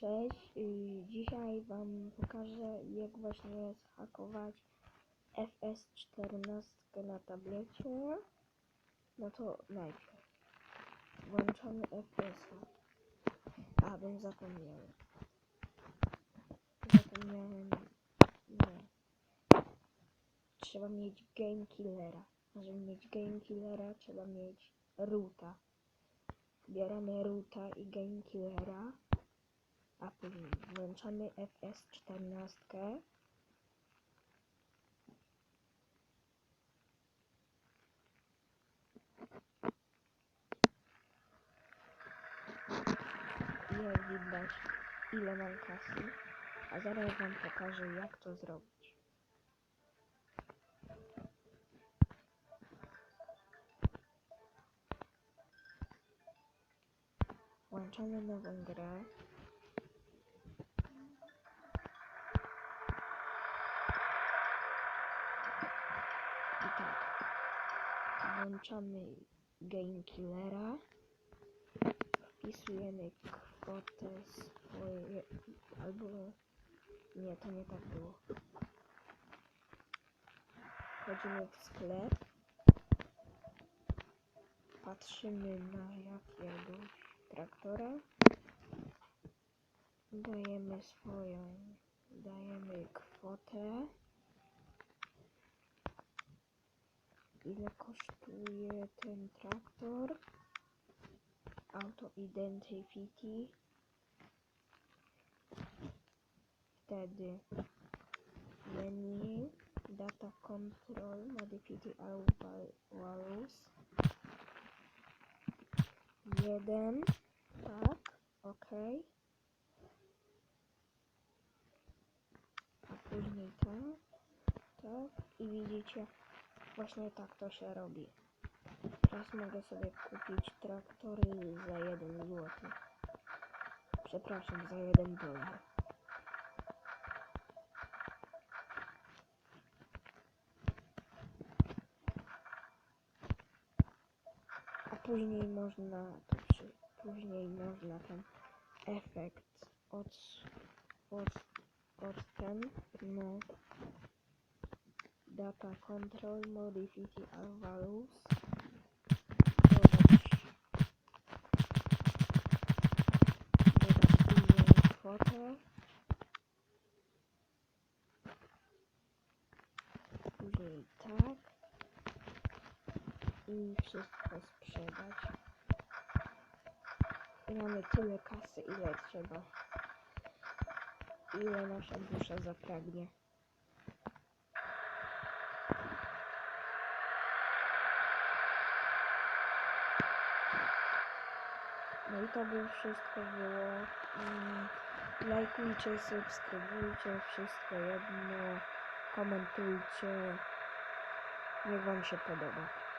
Cześć, y, dzisiaj wam pokażę jak właśnie zhakować FS14 na tablecie. No to najpierw włączamy FPS-a. A, bym zapomniałem. Zapomniałem. Nie. Trzeba mieć Game Killera. A żeby mieć Game Killera trzeba mieć roota. Bieramy roota i Game Killera a później włączamy FS14 i jak widać ile mam kasy a zaraz wam pokażę jak to zrobić. Włączamy nową grę tak. Włączamy Game Killera. Wpisujemy kwotę swoje. Albo. Nie, to nie tak było. Wchodzimy w sklep. Patrzymy na jakiegoś traktora. Dajemy swoją. Dajemy kwotę. Ile kosztuje ten traktor. Auto Identity. Wtedy menu, data control, modify values. Jeden, tak, ok. A później tak, tak i widzicie Właśnie tak to się robi. Teraz mogę sobie kupić traktory za 1 zł. Przepraszam, za 1 dolar. A później można to później można ten efekt od, od, od ten, no data control modify all values tak i wszystko sprzedać. I mamy tyle kasy ile trzeba. Ile nasza dusza zapragnie No i to by wszystko było. Mm, Lajkujcie, subskrybujcie, wszystko jedno. Komentujcie. Niech Wam się podoba.